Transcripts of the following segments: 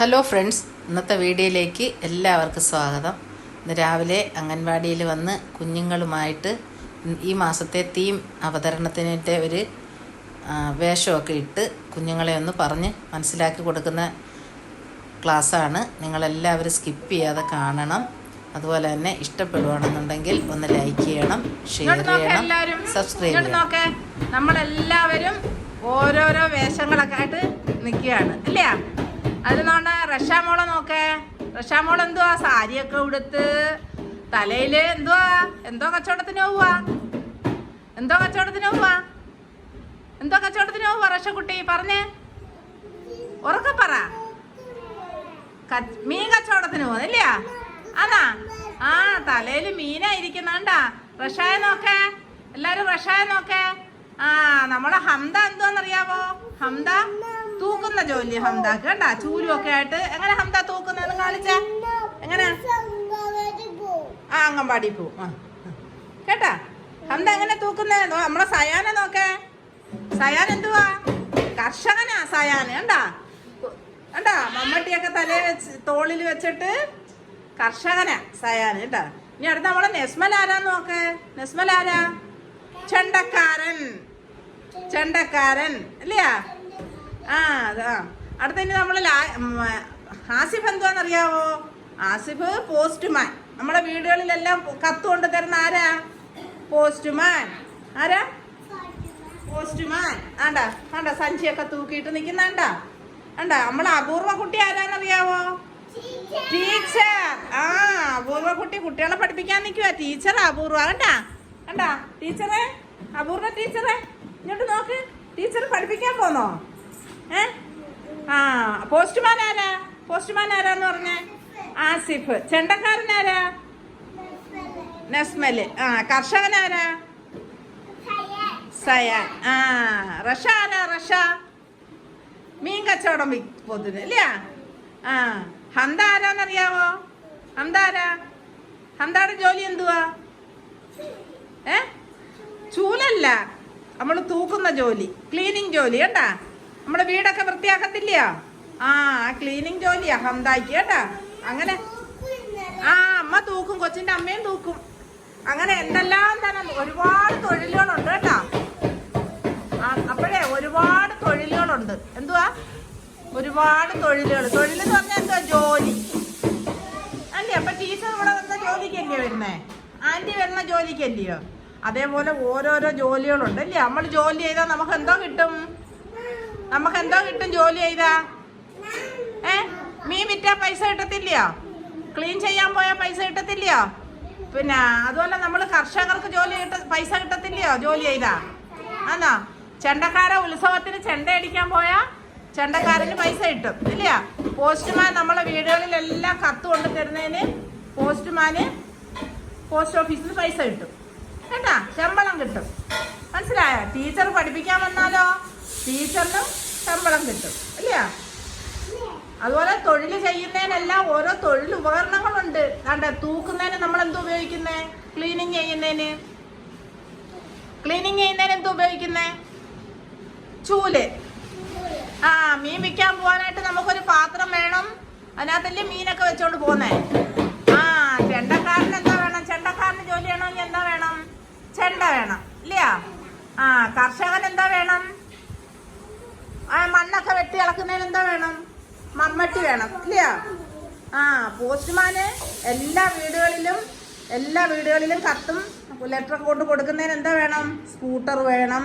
Hello friends ഇന്നത്തെ വീഡിയോയിലേക്ക് എല്ലാവർക്കും സ്വാഗതം. ഇന്ന് രാവിലെ അംഗൻവാടിയിൽ വന്ന് കുഞ്ഞുങ്ങളുമായിട്ട് ഈ മാസത്തെ തീം അവതരണത്തിന്റെ ഒരു വേഷമൊക്കെ ഇട്ട് കുഞ്ഞുങ്ങളെ ഒന്ന് പറഞ്ഞ് മനസ്സിലാക്കി കൊടുക്കുന്ന ക്ലാസ്സാണ്. നിങ്ങളെല്ലാവരും സ്കിപ്പ് ചെയ്യാതെ കാണണം. അതുപോലെ തന്നെ ഇഷ്ടപ്പെടുവാണെന്നുണ്ടെങ്കിൽ ഒന്ന് ലൈക്ക് ചെയ്യണം ഷെയർ ചെയ്യണം സബ്സ്ക്രൈബ് ചെയ്യണം. നമ്മളെല്ലാവരും ഓരോരോ വേഷങ്ങളൊക്കെ ആയിട്ട് നിൽക്കുകയാണ്. ഇല്ല അത് നോണ്ട റഷാമോളെ നോക്കേ. റഷാമോൾ എന്തുവാ? സാരിയൊക്കെ ഉടുത്ത് തലയിൽ എന്തുവാ? എന്തോ കച്ചവടത്തിന് പോവാ എന്തോ കച്ചവടത്തിന് പോവാ എന്തോ കച്ചവടത്തിന് പോവാ കുട്ടി പറഞ്ഞേ. ഉറക്ക പറ. മീൻ കച്ചവടത്തിന് പോകുന്നില്ല അതാ. ആ തലയിൽ മീനാ ഇരിക്കുന്നാണ്ടാ റഷായ നോക്കേ. എല്ലാരും റഷായ നോക്കേ. ആ നമ്മളെ ഹംദ എന്തുവാന്നറിയാവോ? ഹംദ? തൂക്കുന്ന ജോലി ഹംദാക്ക് കേട്ടാ? ചൂലും ഒക്കെ ആയിട്ട്. എങ്ങനെ ഹംദ തൂക്കുന്നതെന്ന് കാണിച്ചാ? എങ്ങനെ? ആ അംഗൻവാടി പോവും. കേട്ടാ? ഹംദ എങ്ങനെ തൂക്കുന്നേ? നമ്മളെ സയാനെ നോക്കേ. സയാൻ എന്തുവാ? കർഷകനാ സയാന്. കണ്ടാ? കണ്ടാ? മമ്മട്ടിയൊക്കെ തലയിൽ വെച്ച് തോളിൽ വെച്ചിട്ട് കർഷകനാ സയാന്. കേട്ടാ? ഇനി അടുത്ത നമ്മളെ നെസ്മൽ ആരാ നോക്ക്? നെസ്മൽ ആരാ? ചെണ്ടക്കാരൻ. ചെണ്ടക്കാരൻ. ഇല്ലയാ? ആ അതാ. അടുത്ത നമ്മൾ ആസിഫ് എന്തുവാന്നറിയാവോ? ആസിഫ് പോസ്റ്റ്മാൻ. നമ്മളെ വീടുകളിലെല്ലാം കത്ത് കൊണ്ട് തരുന്ന ആരാ? പോസ്റ്റ്മാൻ. ആരാ? പോസ്റ്റ്മാൻ. ആണ്ടാ ആണ്ടാ സഞ്ചിയൊക്കെ തൂക്കിയിട്ട് നിൽക്കുന്നാണ്ട ആണ്ടാ. നമ്മളെ അപൂർവ കുട്ടി ആരാന്നറിയാവോ? ടീച്ചർ. ആ അപൂർവ കുട്ടി കുട്ടികളെ പഠിപ്പിക്കാൻ നിൽക്കുക ടീച്ചർ അപൂർവ. കണ്ടാ കണ്ടാ ടീച്ചറെ അപൂർവ ടീച്ചറെ ഇങ്ങോട്ട് നോക്ക്. ടീച്ചർ പഠിപ്പിക്കാൻ പോന്നോ? ആ പോസ്റ്റ്മാൻ ആരാ? പോസ്റ്റ്മാൻ ആരാന്ന് പറഞ്ഞേ? ആസിഫ്. ചെണ്ടക്കാരൻ ആരാ? നസ്മൽ. ആ കർഷകൻ ആരാ? സയാൻ. ആ റഷ ആരാ? റഷ. മീൻ കച്ചവടം പോത്തിന് ഇല്ല? ആ ഹന്ത ആരാന്നറിയാവോ? ഹന്ത ആരാ? ഹന്തയുടെ ജോലി എന്തുവാ? ഏ? ചൂലല്ല. നമ്മൾ തൂക്കുന്ന ജോലി ക്ലീനിങ് ജോലി കേട്ടാ നമ്മുടെ വീടൊക്കെ വൃത്തിയാക്കത്തില്ല ആ ക്ലീനിങ് ജോലിയാ ഹന്തായിക്ക് കേട്ടാ. അങ്ങനെ ആ അമ്മ തൂക്കും കൊച്ചിന്റെ അമ്മയും തൂക്കും. അങ്ങനെ എന്തെല്ലാം തന്നെ ഒരുപാട് തൊഴിലുകളുണ്ട് കേട്ടാ. അപ്പോഴേ ഒരുപാട് തൊഴിലുകളുണ്ട്. എന്തുവാ? ഒരുപാട് തൊഴിലുകൾ. തൊഴിൽ എന്ന് പറഞ്ഞാൽ എന്തുവാ? ജോലി. അല്ലേ? അപ്പൊ ടീച്ചർ ഇവിടെ വന്ന ജോലിക്കല്ലേ വരുന്നേ? ആന്റി വരുന്ന ജോലിക്കല്ലയോ? അതേപോലെ ഓരോരോ ജോലികളുണ്ട് അല്ലേ? നമ്മൾ ജോലി ചെയ്താൽ നമുക്ക് എന്തോ കിട്ടും? നമുക്ക് എന്തോ കിട്ടും ജോലി ചെയ്താ? ഏ? മീൻ വിറ്റാ പൈസ കിട്ടത്തില്ലയോ? ക്ലീൻ ചെയ്യാൻ പോയാൽ പൈസ കിട്ടത്തില്ലയോ? പിന്നെ അതുപോലെ നമ്മൾ കർഷകർക്ക് ജോലി കിട്ട പൈസ കിട്ടത്തില്ലയോ ജോലി ചെയ്താ? ആന്നാ? ചെണ്ടക്കാര ഉത്സവത്തിന് ചെണ്ട അടിക്കാൻ പോയാ ചെണ്ടക്കാരന് പൈസ കിട്ടും ഇല്ല പോസ്റ്റ്മാൻ നമ്മളെ വീടുകളിലെല്ലാം കത്ത് കൊണ്ട് തരുന്നതിന് പോസ്റ്റ്മാന് പോസ്റ്റ് ഓഫീസിൽ പൈസ കിട്ടും. കേട്ടാ? ശമ്പളം കിട്ടും. മനസ്സിലായോ? ടീച്ചർ പഠിപ്പിക്കാൻ വന്നാലോ? ടീച്ചറിനും ശമ്പളം കിട്ടും ഇല്ല അതുപോലെ തൊഴിൽ ചെയ്യുന്നതിനെല്ലാം ഓരോ തൊഴിൽ ഉപകരണങ്ങളുണ്ട്. കണ്ട തൂക്കുന്നതിന് നമ്മൾ എന്ത് ഉപയോഗിക്കുന്നേ? ക്ലീനിങ് ചെയ്യുന്നതിന്. ക്ലീനിങ് ചെയ്യുന്നതിന് എന്ത് ഉപയോഗിക്കുന്നേ? ചൂൽ. ആ മീൻ വിൽക്കാൻ പോകാനായിട്ട് നമുക്കൊരു പാത്രം വേണം. അതിനകത്തല്ലേ മീനൊക്കെ വെച്ചോണ്ട് പോന്നേ ആ ചെണ്ടക്കാരന് എന്താ വേണം? ചെണ്ടക്കാരന് ജോലി ചെയ്യണമെങ്കിൽ എന്താ വേണം? ചെണ്ട വേണം ഇല്ല ആ കർഷകൻ എന്താ വേണം ആ മണ്ണൊക്കെ എന്താ വേണം? മമ്മട്ടി വേണം ഇല്ല ആ പോസ്റ്റ്മാന് എല്ലാ വീടുകളിലും എല്ലാ വീടുകളിലും കത്തും ലെറ്റർ കൊണ്ട് കൊടുക്കുന്നതിന് എന്താ വേണം? സ്കൂട്ടർ വേണം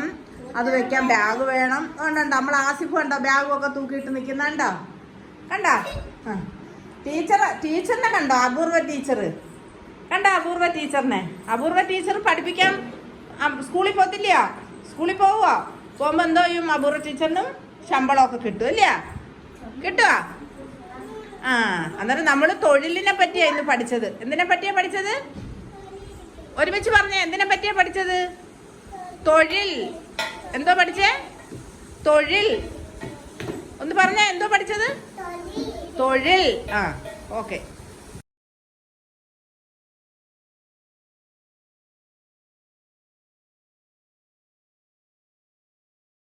അത് വെക്കാൻ ബാഗ് വേണം. കണ്ടോ? നമ്മൾ ആസിഫ് കണ്ടോ? ബാഗും ഒക്കെ തൂക്കിയിട്ട് നിൽക്കുന്നുണ്ടോ കണ്ടോ? ടീച്ചർ ടീച്ചറിനെ കണ്ടോ? അപൂർവ ടീച്ചർ കണ്ട അപൂർവ ടീച്ചറിനെ അപൂർവ ടീച്ചർ പഠിപ്പിക്കാൻ സ്കൂളിൽ പോത്തില്ല സ്കൂളിൽ പോവുക പോകുമ്പോൾ എന്തോ ചെയ്യും അപൂർവ ടീച്ചറിനും ശമ്പളമൊക്കെ കിട്ടും അല്ലേ കിട്ടുവാ? ആ അന്നേരം നമ്മൾ തൊഴിലിനെ പറ്റിയാ ഇന്ന് പഠിച്ചത്. എന്തിനെ പറ്റിയാ പഠിച്ചത്? ഒരുമിച്ച് പറഞ്ഞേ എന്തിനെ പറ്റിയാ പഠിച്ചത്? തൊഴിൽ. എന്തോ പഠിച്ചേ? തൊഴിൽ. ഒന്ന് പറഞ്ഞേ എന്തോ പഠിച്ചത്? തൊഴിൽ. ആ ഓക്കെ.